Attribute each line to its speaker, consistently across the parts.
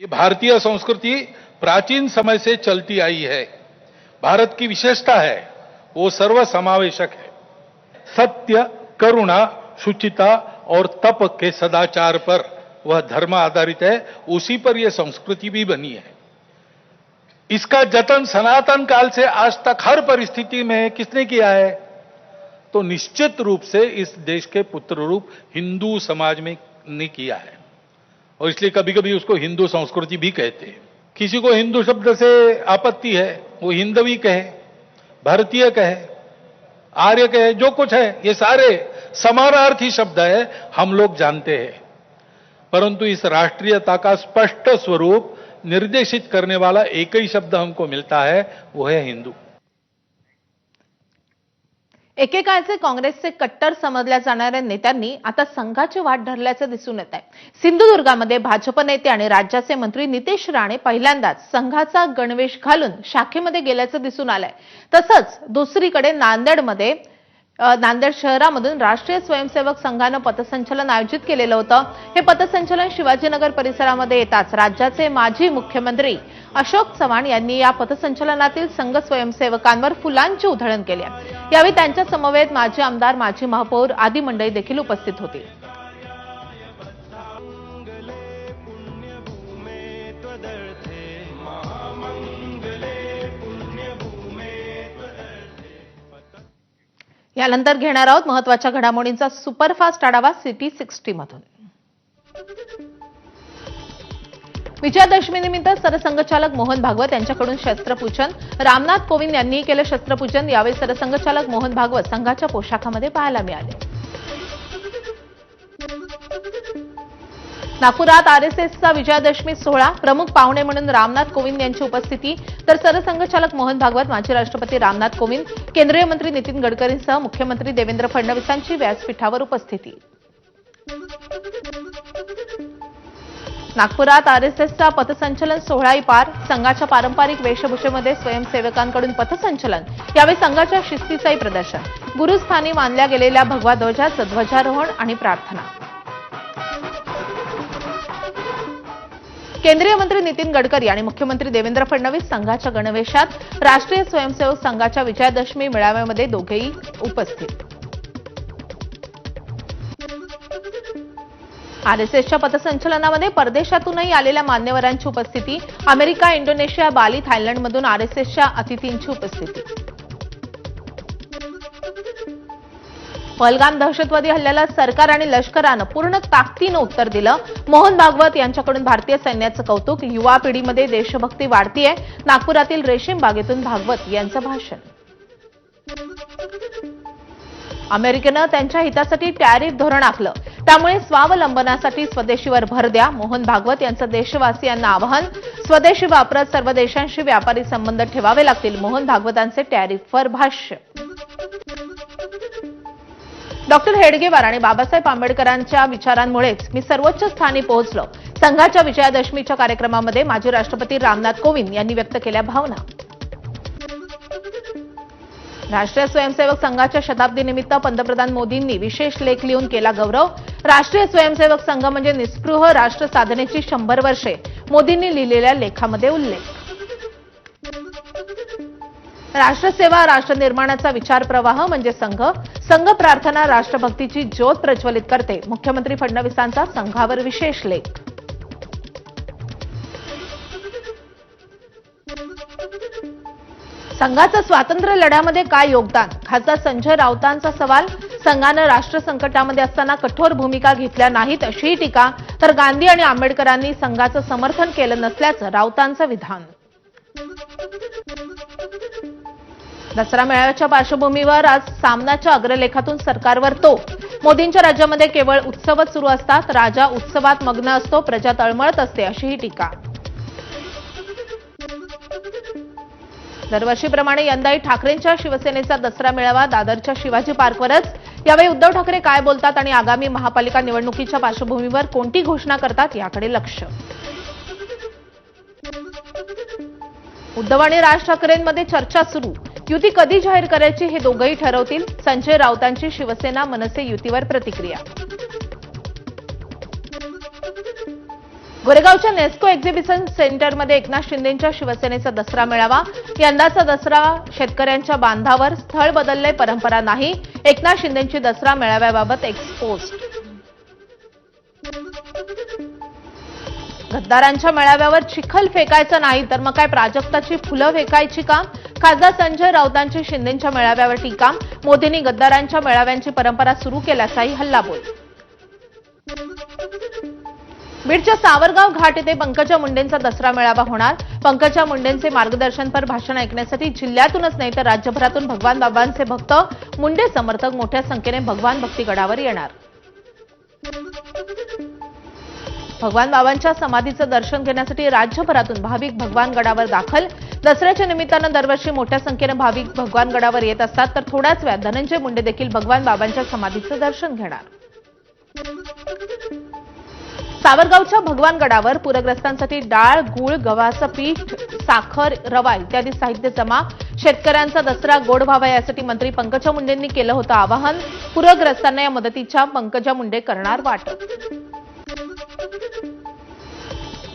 Speaker 1: ये भारतीय संस्कृति प्राचीन समय से चलती आई है। भारत की विशेषता है, वो सर्व समावेशक है। सत्य, करुणा, शुचिता और तप के सदाचार पर वह धर्म आधारित है, उसी पर यह संस्कृति भी बनी है। इसका जतन सनातन काल से आज तक हर परिस्थिति में किसने किया है? तो निश्चित रूप से इस देश के पुत्र रूप हिंदू समाज में ने किया है। और इसलिए कभी कभी उसको हिंदू संस्कृति भी कहते हैं। किसी को हिंदू शब्द से आपत्ति है, वो हिंदवी कहे, भारतीय कहे, आर्य कहे, जो कुछ है, ये सारे समानार्थी शब्द है, हम लोग जानते हैं। परंतु इस राष्ट्रीयता का स्पष्ट स्वरूप निर्देशित करने वाला एक ही शब्द हमको मिलता है, वो है हिंदू।
Speaker 2: एकेकाळचे काँग्रेसचे कट्टर समजल्या जाणाऱ्या नेत्यांनी आता संघाची वाट धरल्याचं दिसून येत आहे. सिंधुदुर्गामध्ये भाजप नेते आणि राज्याचे मंत्री नितेश राणे पहिल्यांदाच संघाचा गणवेश घालून शाखेमध्ये गेल्याचं दिसून आलंय. तसंच दुसरीकडे नांदेडमध्ये नांदेड शहरामधून राष्ट्रीय स्वयंसेवक संघानं पथसंचलन आयोजित केलेलं होतं. हे पथसंचलन शिवाजीनगर परिसरामध्ये येताच राज्याचे माजी मुख्यमंत्री अशोक चव्हाण यांनी या पथसंचलनातील संघ स्वयंसेवकांवर फुलांची उधळण केली यावेळी त्यांच्या समवेत माजी आमदार माजी महापौर आदी मंडळी देखील उपस्थित होती. यानंतर घेणार आहोत महत्त्वाच्या घडामोडींचा सुपरफास्ट आढावा सिटी सिक्स्टी मधून. विजयादशमीनिमित्त सरसंघचालक मोहन भागवत यांच्याकडून शस्त्रपूजन. रामनाथ कोविंद यांनीही केलं शस्त्रपूजन. यावेळी सरसंघचालक मोहन भागवत संघाच्या पोशाखामध्ये पाहायला मिळाले. नागपुरात आरएसएसचा विजयादशमी सोहळा प्रमुख पाहुणे म्हणून रामनाथ कोविंद यांची उपस्थिती तर सरसंघचालक मोहन भागवत माजी राष्ट्रपती रामनाथ कोविंद केंद्रीय मंत्री नितीन गडकरींसह मुख्यमंत्री देवेंद्र फडणवीसांची व्यासपीठावर उपस्थिती. नागपुरात आरएसएसचा पथसंचलन सोहळाही पार संघाच्या पारंपरिक वेशभूषेमध्ये स्वयंसेवकांकडून पथसंचलन यावेळी संघाच्या शिस्तीचंही प्रदर्शन. गुरुस्थानी मानल्या गेलेल्या भगवा ध्वजाचं ध्वजारोहण आणि प्रार्थना. केंद्रीय मंत्री नितीन गडकरी आणि मुख्यमंत्री देवेंद्र फडणवीस संघाच्या गणवेशात राष्ट्रीय स्वयंसेवक संघाच्या विजयादशमी मेळाव्यामध्ये दोघेही उपस्थित. आरएसएसच्या पथसंचलनामध्ये परदेशातूनही आलेल्या मान्यवरांची उपस्थिती अमेरिका इंडोनेशिया बाली थायलंडमधून आरएसएसच्या अतिथींची उपस्थिती. पहलगाम दहशतवादी हल्ल्याला सरकार आणि लष्करानं पूर्ण ताकदीनं उत्तर दिलं. मोहन भागवत यांच्याकडून भारतीय सैन्याचं कौतुक. युवा पिढीमध्ये देशभक्ती वाढतीये. नागपुरातील रेशीम बागेतून भागवत यांचं भाषण. अमेरिकेनं त्यांच्या हितासाठी टॅरिफ धोरण आखलं. त्यामुळे स्वावलंबनासाठी स्वदेशीवर भर द्या. मोहन भागवत यांचं देशवासियांना आवाहन. स्वदेशी वापरत सर्व देशांशी व्यापारी संबंध ठेवावे लागतील. मोहन भागवतांचे टॅरिफवर भाष्य. डॉक्टर हेडगेवार आणि बाबासाहेब आंबेडकरांच्या विचारांमुळेच मी सर्वोच्च स्थानी पोहोचलो. संघाच्या विजयादशमीच्या कार्यक्रमामध्ये माजी राष्ट्रपती रामनाथ कोविंद यांनी व्यक्त केल्या भावना. राष्ट्रीय स्वयंसेवक संघाच्या शताब्दीनिमित्त पंतप्रधान मोदींनी विशेष लेख लिहून केला गौरव. राष्ट्रीय स्वयंसेवक संघ म्हणजे निस्पृह राष्ट्र साधनेची शंभर वर्षे मोदींनी लिहिलेल्या लेखामध्ये उल्लेख. राष्ट्रसेवा राष्ट्र निर्माणाचा विचार प्रवाह म्हणजे संघ. संघ प्रार्थना राष्ट्रभक्तीची ज्योत प्रज्वलित करते. मुख्यमंत्री फडणवीसांचा संघावर विशेष लेख. संघाचं स्वातंत्र्य लढ्यामध्ये काय योगदान? खासदार संजय राऊतांचा सवाल. संघानं राष्ट्र संकटामध्ये असताना कठोर भूमिका घेतल्या नाहीत अशीही टीका. तर गांधी आणि आंबेडकरांनी संघाचं समर्थन केलं नसल्याचं राऊतांचं विधान. दसरा मेळाव्याच्या पार्श्वभूमीवर आज सामनाच्या अग्रलेखातून सरकारवर तो मोदींच्या राज्यामध्ये केवळ उत्सवच सुरू असतात राजा उत्सवात मग्न असतो प्रजा तळमळत असते अशीही टीका. दरवर्षीप्रमाणे यंदाही ठाकरेंच्या शिवसेनेचा दसरा मेळावा दादरच्या शिवाजी पार्कवरच. यावेळी उद्धव ठाकरे काय बोलतात आणि आगामी महापालिका निवडणुकीच्या पार्श्वभूमीवर कोणती घोषणा करतात याकडे लक्ष. उद्धव आणि राज ठाकरेंमध्ये चर्चा सुरू. युती कधी जाहीर करायची हे दोघंही ठरवतील. संजय राऊतांची शिवसेना मनसे युतीवर प्रतिक्रिया. गोरेगावच्या नेस्को एक्झिबिशन सेंटरमध्ये एकनाथ शिंदेंच्या शिवसेनेचा दसरा मेळावा. यंदाचा दसरा शेतकऱ्यांच्या बांधावर स्थळ बदलले परंपरा नाही. एकनाथ शिंदेंची दसरा मेळाव्याबाबत एक्सपोस्ट गद्दारांच्या मेळाव्यावर चिखल फेकायचं नाही तर मग काय प्राजक्ताची फुलं फेकायची का? खासदार संजय राऊतांची शिंदेच्या मेळाव्यावर टीका. मोदींनी गद्दारांच्या मेळाव्यांची परंपरा सुरू केल्याचाही हल्लाबोल. बीडच्या सावरगाव घाट येथे पंकजा मुंडेंचा दसरा मेळावा होणार. पंकजा मुंडेंचे मार्गदर्शनपर भाषण ऐकण्यासाठी जिल्ह्यातूनच नाही तर राज्यभरातून भगवान बाबांचे भक्त मुंडे समर्थक मोठ्या संख्येने भगवान भक्ती गडावर येणार. भगवान बाबांच्या समाधीचं दर्शन घेण्यासाठी राज्यभरातून भाविक भगवान गडावर दाखल. दसऱ्याच्या निमित्तानं दरवर्षी मोठ्या संख्येनं भाविक भगवान गडावर येत असतात. तर थोड्याच वेळात धनंजय मुंडे देखील भगवान बाबांच्या समाधीचं दर्शन घेणार. सावरगावच्या भगवान गडावर पूरग्रस्तांसाठी डाळ गूळ गव्हाचं पीठ साखर रवा इत्यादी साहित्य जमा. शेतकऱ्यांचा दसरा गोड व्हावा यासाठी मंत्री पंकजा मुंडेंनी केलं होतं आवाहन. पूरग्रस्तांना या मदतीच्या पंकजा मुंडे करणार वाटप.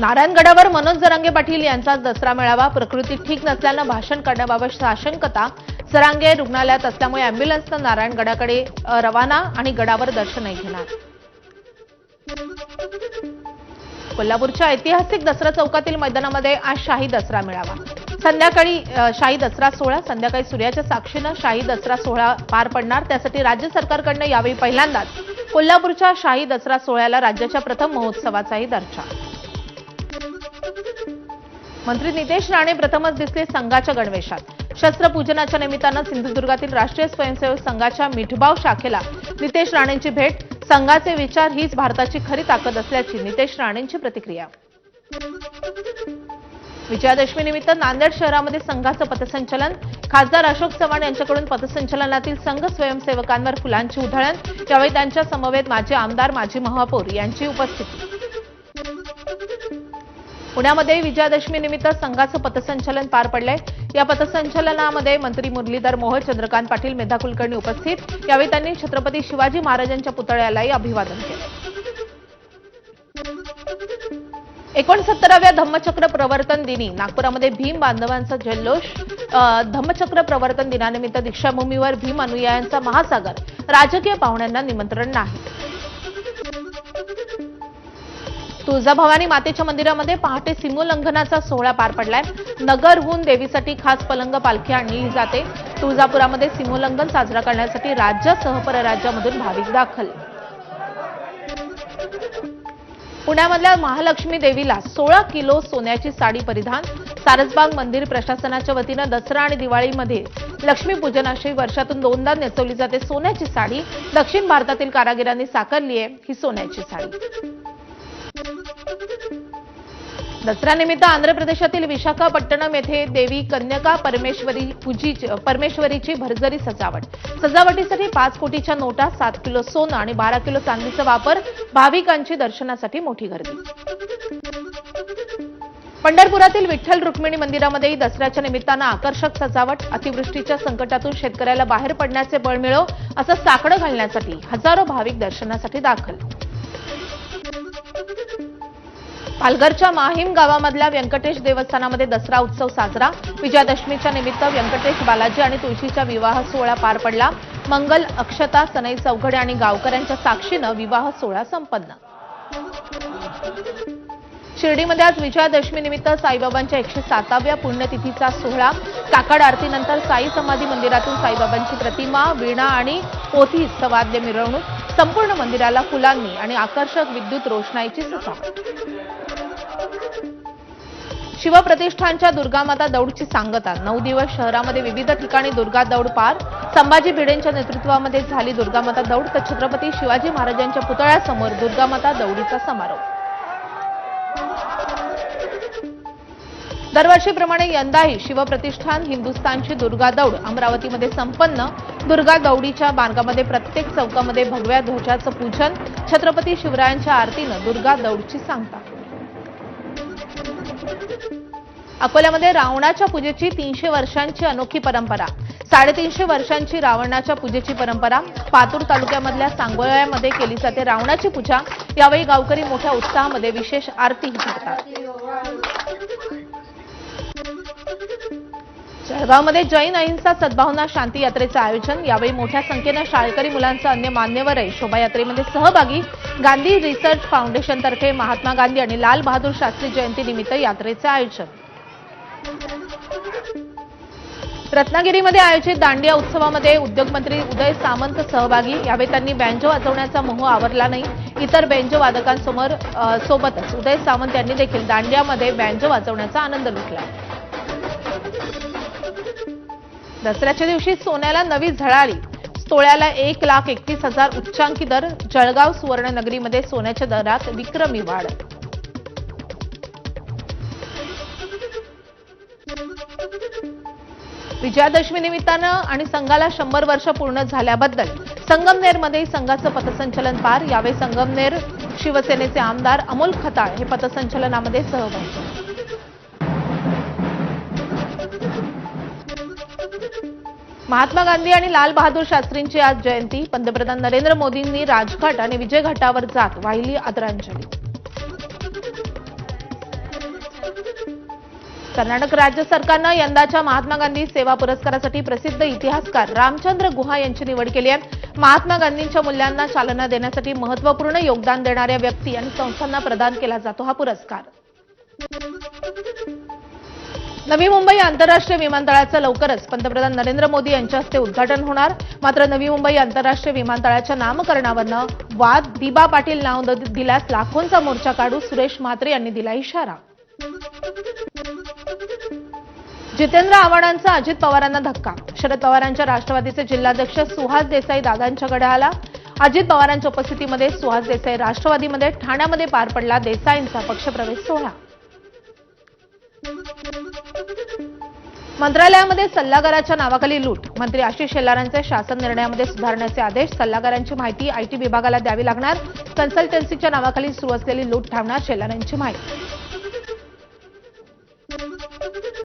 Speaker 2: नारायणगडावर मनोज जरांगे पाटील यांचा दसरा मेळावा. प्रकृती ठीक नसल्यानं भाषण करण्याबाबत साशंकता. जरांगे रुग्णालयात असल्यामुळे अँब्युलन्सनं नारायणगडाकडे रवाना आणि गडावर दर्शनही घेणार. कोल्हापूरच्या ऐतिहासिक दसरा चौकातील मैदानामध्ये आज शाही दसरा मेळावा. संध्याकाळी शाही दसरा सोहळा संध्याकाळी सूर्याच्या साक्षीनं शाही दसरा सोहळा पार पडणार. त्यासाठी राज्य सरकारकडनं यावेळी पहिल्यांदाच कोल्हापूरच्या शाही दसरा सोहळ्याला राज्याच्या प्रथम महोत्सवाचाही दर्जा. मंत्री नितेश राणे प्रथमच दिसले संघाच्या गणवेशात. शस्त्रपूजनाच्या निमित्तानं सिंधुदुर्गातील राष्ट्रीय स्वयंसेवक संघाच्या मिठबाव शाखेला नितेश राणेंची भेट. संघाचे विचार हीच भारताची खरी ताकद असल्याची नितेश राणेंची प्रतिक्रिया. विजयादशमी निमित्त नांदेड शहरामध्ये संघाचं पथसंचलन. खासदार अशोक चव्हाण यांच्याकडून पथसंचलनातील संघ स्वयंसेवकांवर फुलांची उधळण. यावेळी त्यांच्या समवेत माजी आमदार माजी महापौर यांची उपस्थिती. पुण्यामध्ये विजयादशमी निमित्त संघाचं पथसंचलन पार पडलंय. या पथसंचलनामध्ये मंत्री मुरलीधर मोहोळ चंद्रकांत पाटील मेधा कुलकर्णी उपस्थित. यावेळी त्यांनी छत्रपती शिवाजी महाराजांच्या पुतळ्यालाही अभिवादन केलं. एकोणसत्तराव्या धम्मचक्र प्रवर्तन दिनी नागपुरामध्ये भीम बांधवांचा जल्लोष. धम्मचक्र प्रवर्तन दिनानिमित्त दीक्षाभूमीवर भीम अनुयायांचा महासागर. राजकीय पाहुण्यांना निमंत्रण नाही. तुळजाभवानी मातेच्या मंदिरामध्ये पहाटे सीमोल्लंघनाचा सोहळा पार पडलाय. नगरहून देवीसाठी खास पलंग पालखी आणली जाते. तुळजापुरामध्ये सीमोल्लंघन साजरा करण्यासाठी राज्यासह परराज्यामधून भाविक दाखल. पुण्यामधल्या महालक्ष्मी देवीला सोळा किलो सोन्याची साडी परिधान. सारसबाग मंदिर प्रशासनाच्या वतीनं दसरा आणि दिवाळीमध्ये लक्ष्मीपूजनाशी वर्षातून दोनदा नेसवली जाते सोन्याची साडी. दक्षिण भारतातील कारागिरांनी साकारली आहे ही सोन्याची साडी. दसऱ्यानिमित्त आंध्र प्रदेशातील विशाखापट्टणम येथे देवी कन्यका परमेश्वरी पूजी परमेश्वरीची भरजरी सजावट. सजावटीसाठी पाच कोटीच्या नोटा सात किलो सोनं आणि बारा किलो चांदीचा वापर भाविकांची दर्शनासाठी मोठी गर्दी. पंढरपुरातील विठ्ठल रुक्मिणी मंदिरामध्येही दसऱ्याच्या निमित्तानं आकर्षक सजावट. अतिवृष्टीच्या संकटातून शेतकऱ्याला बाहेर पडण्याचे बळ मिळो असं साकडं घालण्यासाठी हजारो भाविक दर्शनासाठी दाखल. पालघरच्या माहीम गावामधल्या व्यंकटेश देवस्थानामध्ये दसरा उत्सव साजरा. विजयादशमीच्या निमित्त व्यंकटेश बालाजी आणि तुळशीचा विवाह सोहळा पार पडला. मंगल अक्षता सनई चौघडे आणि गावकऱ्यांच्या साक्षीनं विवाह सोहळा संपन्न. शिर्डीमध्ये आज विजयादशमी निमित्त साईबाबांच्या एकशे साताव्या पुण्यतिथीचा सोहळा. काकड आरतीनंतर साई समाधी मंदिरातून साईबाबांची प्रतिमा वीणा आणि पोथी वाद्य मिरवणूक. संपूर्ण मंदिराला फुलांनी आणि आकर्षक विद्युत रोषणाईची सजावट शिवप्रतिष्ठानच्या दुर्गामाता दौडची सांगता. नऊ दिवस शहरामध्ये विविध ठिकाणी दुर्गा दौड पार. संभाजी भिडेंच्या नेतृत्वामध्ये झाली दुर्गामाता दौड. तर छत्रपती शिवाजी महाराजांच्या पुतळ्यासमोर दुर्गामाता दौडीचा समारोप. दरवर्षीप्रमाणे यंदाही शिवप्रतिष्ठान हिंदुस्थानची दुर्गा दौड अमरावतीमध्ये संपन्न. दुर्गा दौडीच्या मार्गामध्ये प्रत्येक चौकामध्ये भगव्या ध्वजाचं पूजन. छत्रपती शिवरायांच्या आरतीनं दुर्गा दौडची सांगता. अकोल्यामध्ये रावणाच्या पूजेची तीनशे वर्षांची अनोखी परंपरा. साडेतीनशे वर्षांची रावणाच्या पूजेची परंपरा. पातूर तालुक्यामधल्या सांगोळ्यामध्ये केली जाते रावणाची पूजा. यावेळी गावकरी मोठ्या उत्साहामध्ये विशेष आरती करतात जळगावमध्ये जैन अहिंसा सद्भावना शांती यात्रेचं आयोजन. यावेळी मोठ्या संख्येनं शाळकरी मुलांचं अन्य मान्यवरही शोभायात्रेमध्ये सहभागी गांधी रिसर्च फाउंडेशनतर्फे महात्मा गांधी आणि लाल बहादूर शास्त्री जयंतीनिमित्त यात्रेचं आयोजन. रत्नागिरीमध्ये आयोजित दांडिया उत्सवामध्ये उद्योगमंत्री उदय सामंत सहभागी. यावेळी त्यांनी बँजो वाजवण्याचा मोह आवरला नाही. इतर बँजो वादकांसमोर सोबतच उदय सामंत यांनी देखील दांडियामध्ये बँजो वाजवण्याचा आनंद लुटला. दसऱ्याच्या दिवशी सोन्याला नवी झळाळी. सोळ्याला एक लाख एकतीस हजार उच्चांकी दर जळगाव सुवर्णनगरीमध्ये सोन्याच्या दरात विक्रमी वाढ. विजयादशमी निमित्तानं आणि संघाला शंभर वर्ष पूर्ण झाल्याबद्दल संगमनेरमध्ये संघाचं पथसंचलन पार. यावेळी संगमनेर शिवसेनेचे आमदार अमोल खताळ हे पथसंचलनामध्ये सहभागी. महात्मा गांधी आणि लाल बहादूर शास्त्रींची आज जयंती. पंतप्रधान नरेंद्र मोदींनी राजघाट आणि विजय घाटावर जात वाहिली आदरांजली. कर्नाटक राज्य सरकारनं यंदाच्या महात्मा गांधी सेवा पुरस्कारासाठी प्रसिद्ध इतिहासकार रामचंद्र गुहा यांची निवड केली आहे. महात्मा गांधींच्या मूल्यांना चालना देण्यासाठी महत्त्वपूर्ण योगदान देणाऱ्या व्यक्ती आणि संस्थांना प्रदान केला जातो हा पुरस्कार. नवी मुंबई आंतरराष्ट्रीय विमानतळाचं लवकरच पंतप्रधान नरेंद्र मोदी यांच्या हस्ते उद्घाटन होणार. मात्र नवी मुंबई आंतरराष्ट्रीय विमानतळाच्या नामकरणावरनं वाद दिबा पाटील नाव दिल्यास लाखोंचा मोर्चा काढू सुरेश म्हात्रे यांनी दिला इशारा. जितेंद्र आव्हाडांचा अजित पवारांना धक्का. शरद पवारांच्या राष्ट्रवादीचे जिल्हाध्यक्ष सुहास देसाई दादांच्याकडे आला. अजित पवारांच्या उपस्थितीमध्ये सुहास देसाई राष्ट्रवादीमध्ये ठाण्यामध्ये पार पडला. देसाईंचा पक्षप्रवेश सोहळा. मंत्रालयामध्ये सल्लागाराच्या नावाखाली लूट. मंत्री आशिष शेलारांचे शासन निर्णयामध्ये सुधारण्याचे आदेश सल्लागारांची माहिती आयटी विभागाला द्यावी लागणार. कन्सल्टन्सीच्या नावाखाली सुरू असलेली लूट थांबणार शेलारांची माहिती.